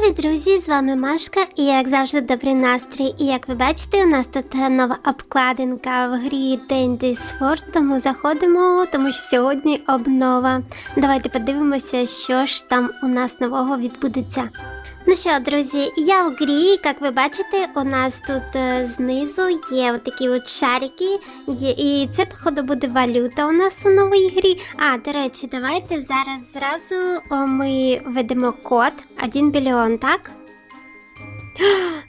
Привіт, друзі! З вами Машка, і як завжди, добрий настрій. І як ви бачите, у нас тут нова обкладинка в грі Dandy Sword, тому заходимо, тому що сьогодні обнова. Давайте подивимося, що ж там у нас нового відбудеться. Ну що, друзі, я в грі, як ви бачите, у нас тут е, знизу є отакі от шарики, є, і це, походу, буде валюта у нас у новій грі. А, до речі, давайте зараз зразу ми ведемо код 1 мільйон, так?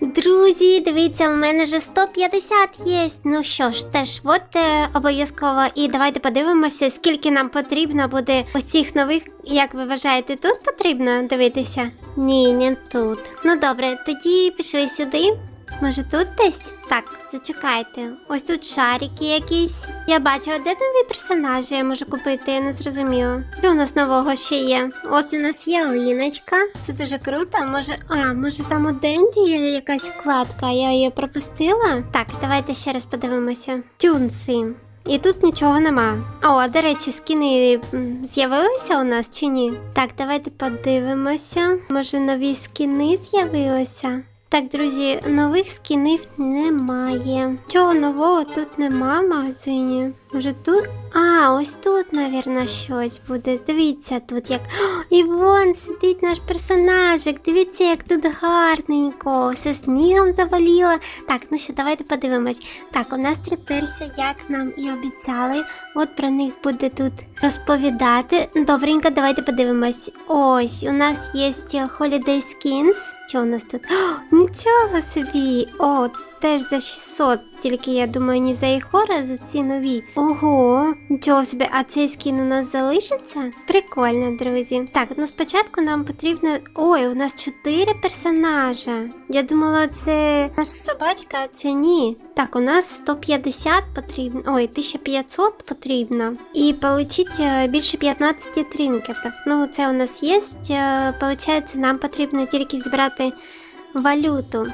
Друзі, дивіться, у мене вже 150 є. Ну що ж, теж от е, обов'язково. І давайте подивимося, скільки нам потрібно буде оцих нових, як ви вважаєте, тут потрібно дивитися? Ні, не тут. Ну добре, тоді пішли сюди. Може тут десь? Так, зачекайте. Ось тут шарики якісь. Я бачу, де нові персонажі я можу купити, я не зрозуміла. Що у нас нового ще є? Ось у нас є ліночка. Це дуже круто. Може, а, може там у Денді є якась вкладка, я її пропустила? Так, давайте ще раз подивимося. Тюнси. І тут нічого нема. О, до речі, скіни з'явилися у нас чи ні? Так, давайте подивимося. Може, нові скіни з'явилися? Так, друзі, нових скінів немає. Чого нового тут нема в магазині? Може тут? А, ось тут, навірно, щось буде. Дивіться тут як. О, і вон сидить наш персонажик. Дивіться, як тут гарненько. Все снігом заваліло. Так, ну що, давайте подивимось. Так, у нас три перся, як нам і обіцяли. От про них буде тут розповідати. Добренько, давайте подивимось. Ось, у нас є Holiday Skins. Що у нас тут? О, нічого собі! О, теж за 600, тільки я думаю, не за Іхора, а за ці нові. Ого, нічого собі, а цей скін у нас залишиться? Прикольно, друзі. Так, ну спочатку нам потрібно. Ой, у нас 4 персонажа. Я думала, це наша собачка, а це ні. Так, у нас 150 потрібно. Ой, 1500 потрібно. І отримати більше 15 тринкетів. Ну, це у нас є. Е, Получається, нам потрібно тільки збирати валюту.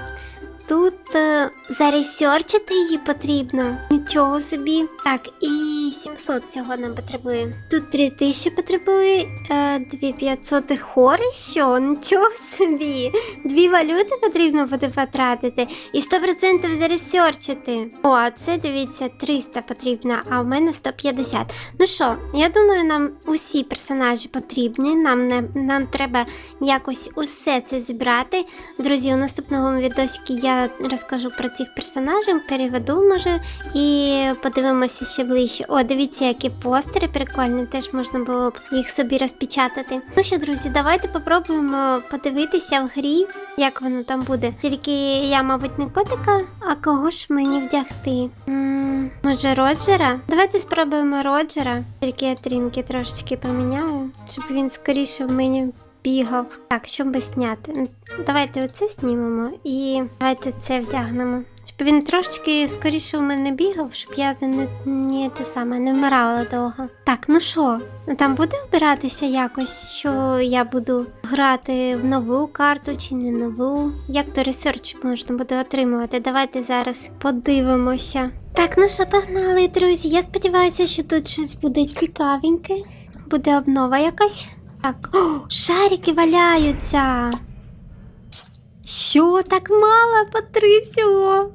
Тут е, заресерчити її потрібно. Нічого собі. Так, і 700 цього нам потребує. Тут 3000 потребує, е, 2500 хори, що? Нічого собі. Дві валюти потрібно буде потратити і 100% заресерчити. О, а це дивіться, 300 потрібно, а в мене 150. Ну що, я думаю, нам усі персонажі потрібні. Нам не нам треба якось усе це зібрати. Друзі, у наступному відосі я розкажу про цих персонажів, переведу, може, і подивимося ще ближче. О, дивіться, які постери прикольні, теж можна було б їх собі розпечатати. Ну що, друзі, давайте попробуємо подивитися в грі, як воно там буде. Тільки я, мабуть, не котика, а кого ж мені вдягти? М, Може, Роджера? Давайте спробуємо Роджера. Тільки я трінки трошечки поміняю, щоб він скоріше в мені бігав. Так, щоб би зняти. Давайте оце знімемо і давайте це вдягнемо. Щоб він трошечки скоріше у мене бігав, щоб я не, не те саме не вмирала довго. Так, ну що, там буде обиратися якось, що я буду грати в нову карту чи не нову. Як то ресерч можна буде отримувати? Давайте зараз подивимося. Так, ну що, погнали, друзі. Я сподіваюся, що тут щось буде цікавеньке. Буде обнова якась. Так, о, шарики валяються. Що, так мало по три всього?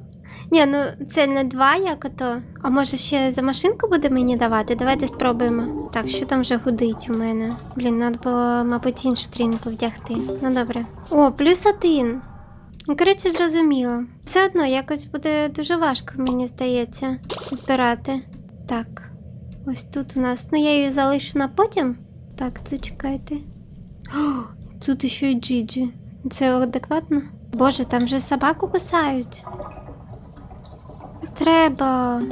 Ні, ну це не два, як ото. А може ще за машинку буде мені давати? Давайте спробуємо. Так, що там вже гудить у мене? Блін, треба було, мабуть, іншу трінку вдягти. Ну добре. О, плюс один. Ну, коротше, зрозуміло. Все одно якось буде дуже важко, мені здається, збирати. Так, ось тут у нас. Ну, я її залишу на потім. Так, зачекайте. О, тут ще й Джиджі. Це адекватно? Боже, там же собаку кусають. Треба.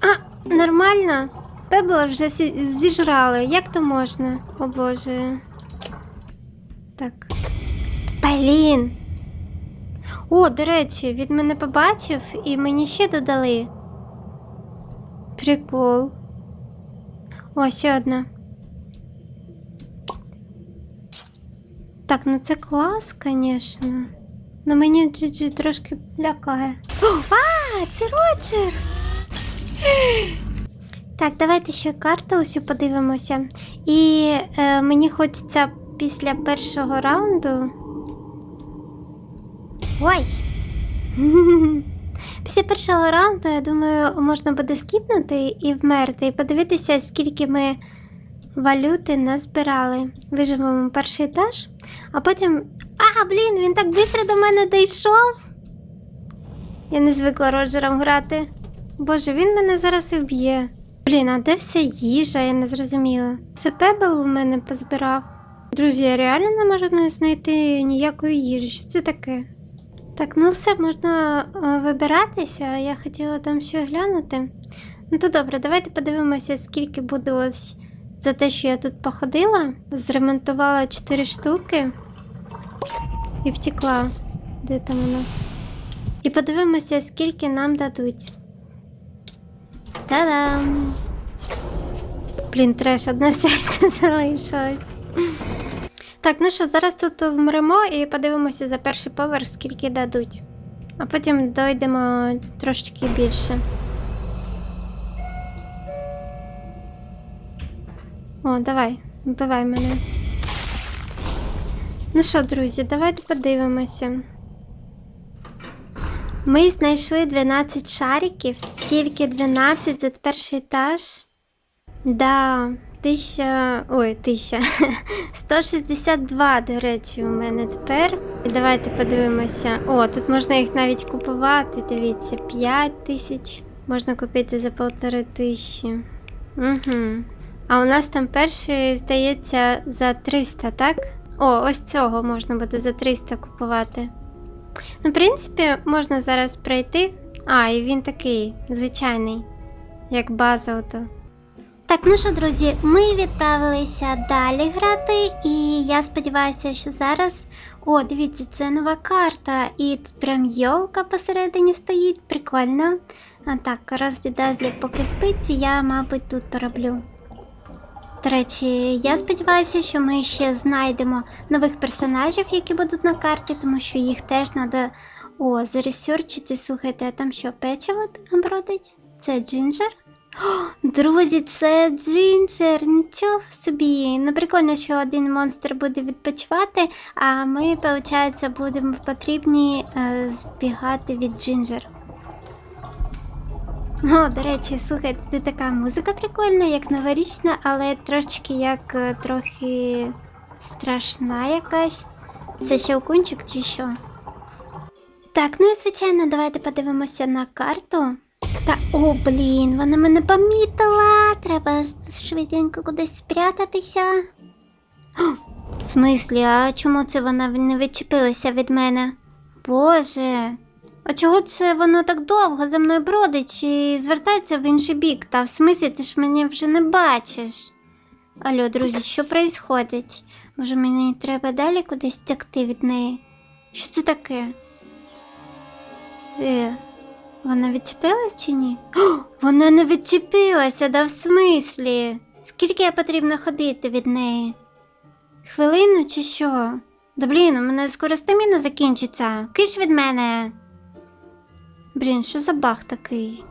А, нормально. Пебла вже зіжрали. Як то можна? О боже. Так. Блін. О, до речі, від мене побачив і мені ще додали. Прикол. О, ще одна. Так, ну це клас, звісно. Но мені Джиджі трошки лякає. О, а, це Роджер! Так, давайте ще карту усю подивимося. І е, мені хочеться після першого раунду. Ой! Після першого раунду, я думаю, можна буде скіпнути і вмерти, і подивитися, скільки ми валюти назбирали. Виживемо перший етаж, а потім. А, блін, він так швидко до мене дійшов. Я не звикла роджером грати. Боже, він мене зараз і вб'є. Блін, а де вся їжа, я не зрозуміла. Це пебл у мене позбирав. Друзі, я реально не можу знайти ніякої їжі. Що це таке? Так, ну все, можна е, вибиратися. Я хотіла там ще глянути. Ну то добре, давайте подивимося, скільки буде ось за те, що я тут походила. Зремонтувала 4 штуки і втекла. Де там у нас? І подивимося, скільки нам дадуть. Та-дам! Блін, треш, одне серце залишилось. Так, ну що, зараз тут вмремо і подивимося за перший поверх, скільки дадуть. А потім дойдемо трошечки більше. О, давай, вбивай мене. Ну що, друзі, давайте подивимося. Ми знайшли 12 шариків, тільки 12 за перший етаж. Да, тисяча. Ой, тисяча. 162, до речі, у мене тепер. І давайте подивимося. О, тут можна їх навіть купувати. Дивіться, 5 тисяч. Можна купити за полтори тисячі. Угу. А у нас там перший, здається, за 300, так? О, ось цього можна буде за 300 купувати. Ну, в принципі, можна зараз пройти. А, і він такий, звичайний, як база ото. Так, ну що, друзі, ми відправилися далі грати, і я сподіваюся, що зараз. О, дивіться, це нова карта, і тут прям йолка посередині стоїть, прикольно. А так, Розді Дазлі поки спить, я, мабуть, тут пороблю. До речі, я сподіваюся, що ми ще знайдемо нових персонажів, які будуть на карті, тому що їх теж треба о, заресерчити. Слухайте, а там що, печиво бродить? Це джинджер? О, друзі, це джинджер, нічого собі. Ну прикольно, що один монстр буде відпочивати, а ми, виходить, будемо потрібні е, збігати від джинджер. О, до речі, слухайте, це така музика прикольна, як новорічна, але трошки як е, трохи страшна якась. Це щелкунчик чи що? Так, ну і звичайно, давайте подивимося на карту. Та о, блін, вона мене помітила. Треба швиденько кудись спрятатися. О, в смислі, а чому це вона не відчепилася від мене? Боже. А чого це воно так довго за мною бродить і звертається в інший бік? Та в смислі ти ж мене вже не бачиш. Алло, друзі, що відбувається? Може, мені треба далі кудись втекти від неї? Що це таке? Е, вона відчепилась чи ні? О, вона не відчепилася, да в смислі? Скільки я потрібно ходити від неї? Хвилину чи що? Да блін, у мене скоро стаміна закінчиться. Киш від мене. Блін, що за баг такий?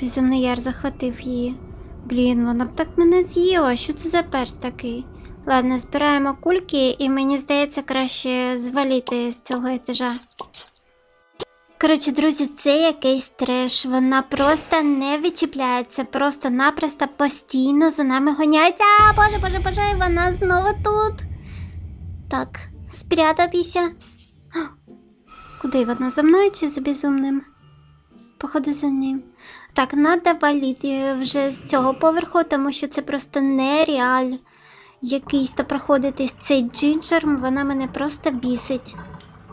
Безумний яр захватив її. Блін, вона б так мене з'їла. Що це за перс такий? Ладно, збираємо кульки, і мені здається, краще зваліти з цього етажа. Коротше, друзі, це якийсь треш. Вона просто не відчіпляється, просто-напросто постійно за нами гоняється. А, боже, боже, боже, вона знову тут. Так, спрятатися. Куди вона за мною чи за безумним? Походу за ним. Так, треба валіти вже з цього поверху, тому що це просто нереаль. Якийсь то проходити цей джинджер, вона мене просто бісить.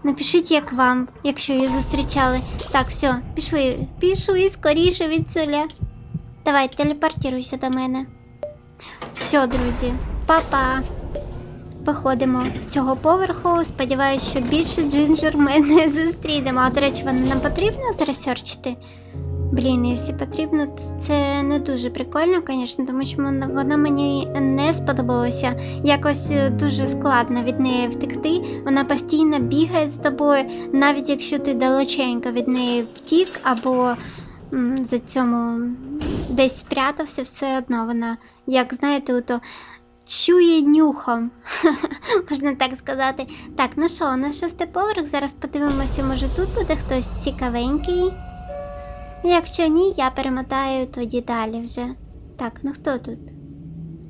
Напишіть, як вам, якщо її зустрічали. Так, все, пішли, пішли скоріше від цуля. Давай, телепортируйся до мене. Все, друзі, па-па. Виходимо з цього поверху. Сподіваюсь, що більше джинджер ми не зустрінемо. А до речі, вона нам потрібно заресерчити? Блін, якщо потрібно, то це не дуже прикольно, звісно, тому що вона, мені не сподобалася. Якось е, дуже складно від неї втекти. Вона постійно бігає з тобою, навіть якщо ти далеченько від неї втік, або м, за цьому десь спрятався, все одно вона, як знаєте, ото чує нюхом. Можна так сказати. Так, ну що, у нас шостий поверх. Зараз подивимося, може тут буде хтось цікавенький. Якщо ні, я перемотаю тоді далі вже. Так, ну хто тут?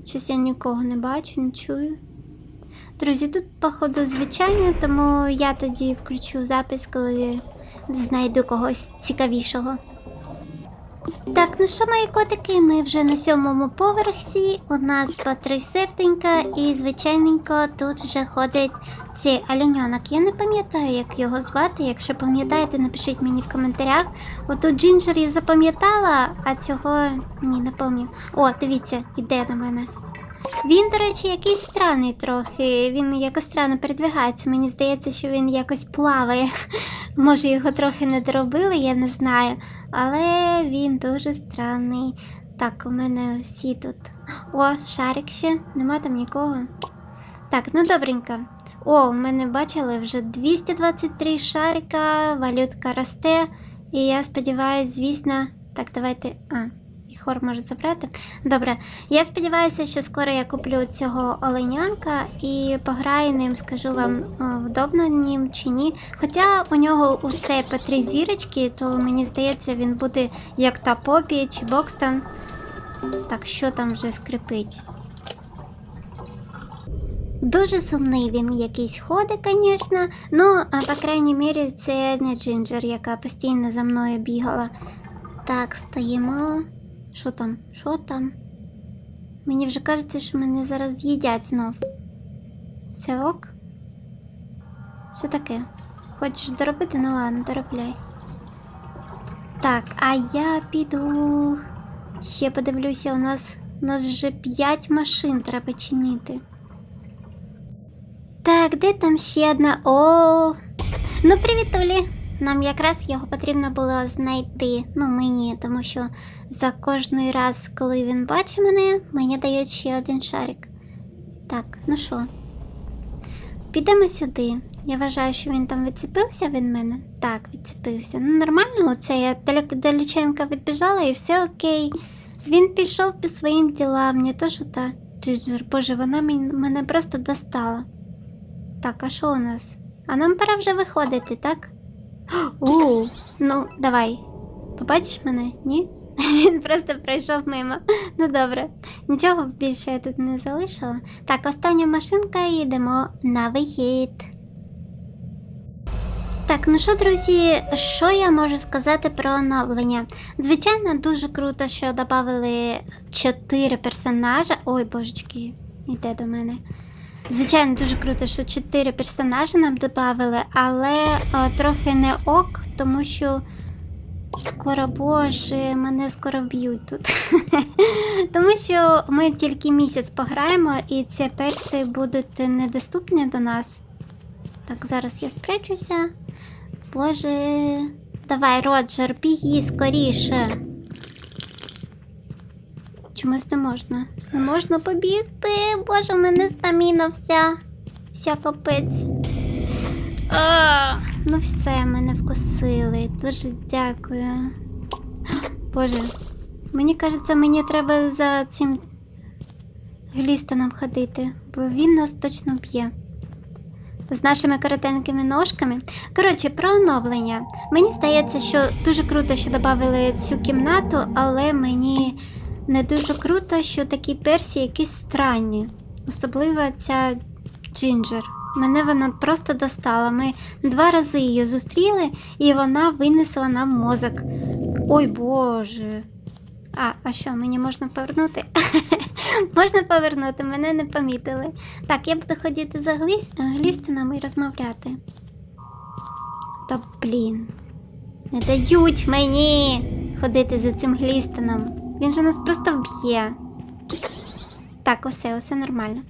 Щось я нікого не бачу, не чую. Друзі, тут, походу, звичайно, тому я тоді включу запис, коли знайду когось цікавішого. Так, ну що, мої котики, ми вже на сьомому поверсі. У нас по три серденька, і звичайненько тут вже ходить цей оленьонок. Я не пам'ятаю, як його звати. Якщо пам'ятаєте, напишіть мені в коментарях. Отут Джинджер я запам'ятала, а цього ні, не пам'ятаю. О, дивіться, іде до мене. Він, до речі, якийсь странний трохи. Він якось странно передвигається. Мені здається, що він якось плаває. Може, його трохи не доробили, я не знаю. Але він дуже странний. Так, у мене всі тут. О, шарик ще, нема там нікого. Так, ну добренько. О, у мене бачили вже 223 шарика, валютка росте. І я сподіваюся, звісно. Так, давайте. А, хор може забрати. Добре, я сподіваюся, що скоро я куплю цього оленянка і пограю ним, скажу вам, вдобно ним чи ні. Хоча у нього усе по три зірочки, то мені здається, він буде як та Попі чи Бокстон. Так, що там вже скрипить? Дуже сумний він якийсь ходить, звісно. Ну, а по крайній мірі, це не Джинджер, яка постійно за мною бігала. Так, стоїмо. Що там? Що там? Мені вже кажеться, що мене зараз з'їдять знов. Все ок? Що таке? Хочеш доробити? Ну ладно, доробляй. Так, а я піду. Ще подивлюся, у нас, у нас вже 5 машин треба чинити. Так, де там ще одна? О. Ну, привіт, Олі. Нам якраз його потрібно було знайти. Ну, мені, тому що за кожний раз, коли він бачить мене, мені дають ще один шарик. Так, ну що? Підемо сюди. Я вважаю, що він там відцепився від мене. Так, відцепився. Ну, нормально, оце я далеченько відбіжала і все окей. Він пішов по своїм ділам, не то що та Джиджер. Боже, вона мен- мене просто достала. Так, а що у нас? А нам пора вже виходити, так? У, ну, давай. Побачиш мене? Ні? Він просто пройшов мимо. Ну добре, нічого більше я тут не залишила. Так, остання машинка і йдемо на вихід. Так, ну що, друзі, що я можу сказати про оновлення? Звичайно, дуже круто, що додали 4 персонажа. Ой, божечки, йде до мене. Звичайно, дуже круто, що 4 персонажі нам додали, але о, трохи не ок, тому що скоро, боже, мене скоро вб'ють тут. тому що ми тільки місяць пограємо, і ці перси будуть недоступні до нас. Так, зараз я спрячуся. Боже. Давай, Роджер, біги скоріше. Чомусь не можна. Не можна побігти. Боже, у мене стаміна вся. Вся капець. А, ну все, мене вкусили. Дуже дякую. Боже, мені кажеться, мені треба за цим глістоном ходити, бо він нас точно б'є. З нашими коротенькими ножками. Коротше, про оновлення. Мені здається, що дуже круто, що додали цю кімнату, але мені не дуже круто, що такі персі якісь странні. Особливо ця Джинджер. Мене вона просто достала. Ми два рази її зустріли, і вона винесла нам мозок. Ой Боже. А, а що, мені можна повернути? можна повернути, мене не помітили. Так, я буду ходити за гліс... глістинами і розмовляти. Та блін. Не дають мені ходити за цим глістоном. Він же нас просто вб'є. Так, усе, усе нормально.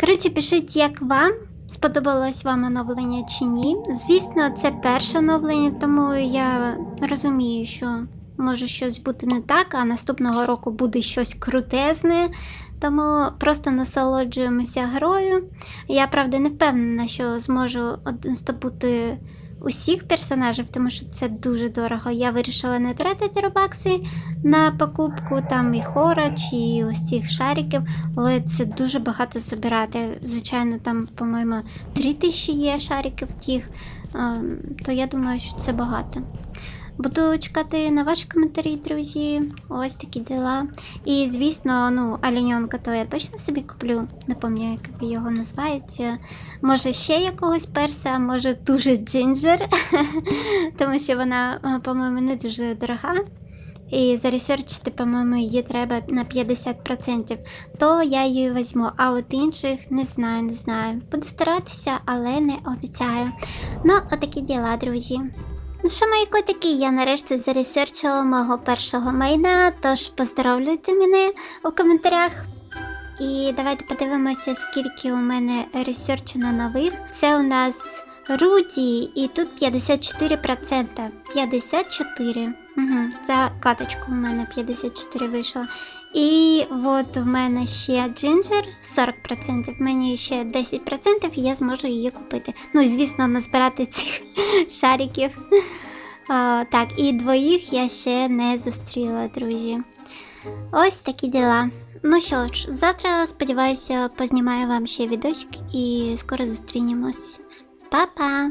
Коротше, пишіть, як вам. Сподобалось вам оновлення чи ні. Звісно, це перше оновлення, тому я розумію, що може щось бути не так, а наступного року буде щось крутезне. Тому просто насолоджуємося грою. Я правда не впевнена, що зможу здобути усіх персонажів, тому що це дуже дорого. Я вирішила не тратити робакси на покупку там і хора чи ось цих шариків, але це дуже багато збирати. Звичайно, там, по-моєму, 3000 є шариків тих, ем, то я думаю, що це багато. Буду чекати на ваші коментарі, друзі. Ось такі діла. І звісно, ну, олененка то я точно собі куплю. Не пам'ятаю, як його називають. Може, ще якогось перса, може дуже джинджер, тому що вона, е, по-моєму, не дуже дорога. І заресерчити, по-моєму, її треба на 50%, то я її візьму, а от інших не знаю, не знаю. Буду старатися, але не обіцяю. Ну, отакі діла, друзі. Що, мої котики, я нарешті заресерчила мого першого мейна, тож поздоровлюйте мене у коментарях. І давайте подивимося, скільки у мене ресерчено нових. Це у нас Руді, і тут 54%. 54. Угу. За каточку у мене 54 вийшло. І от в мене ще джинджер 40%, мені ще 10% і я зможу її купити. Ну і звісно, назбирати цих шариків. А, так, і двоїх я ще не зустріла, друзі. Ось такі діла. Ну що ж, завтра, сподіваюся, познімаю вам ще відосик і скоро зустрінемось. Па-па!